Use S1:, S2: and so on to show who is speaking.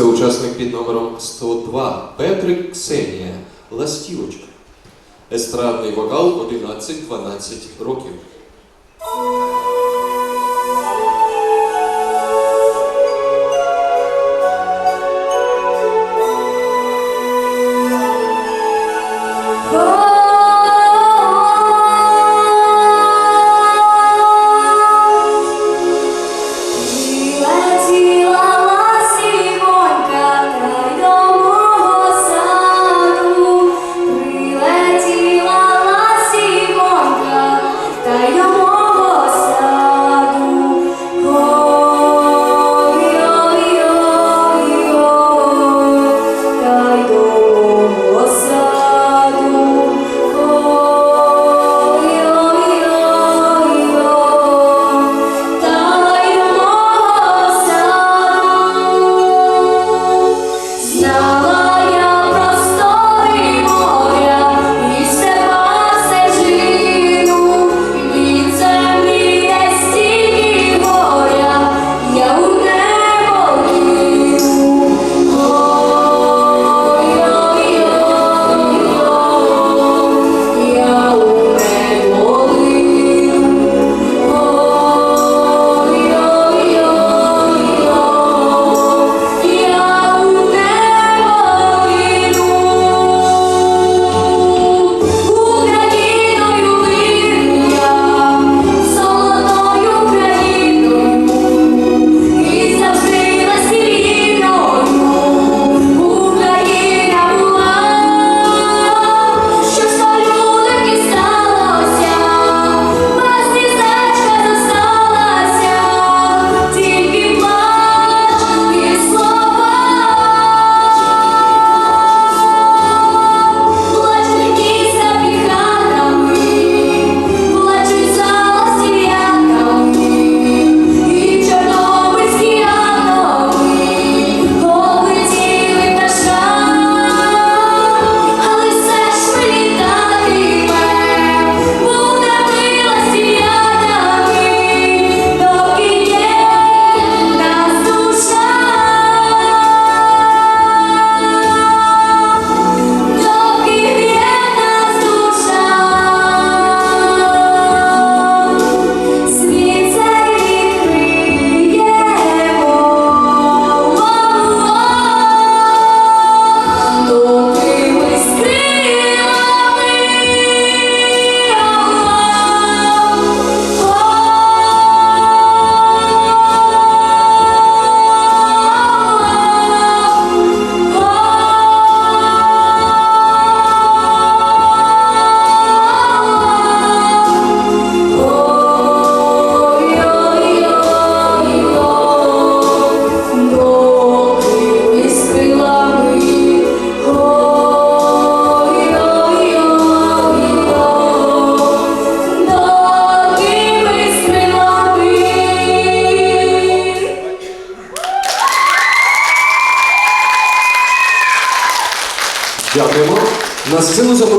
S1: Це учасник під номером 102 Петрик Ксенія Ластівочка. Естрадний вокал 11-12 років. Дякуємо. На сцену запрошуємо.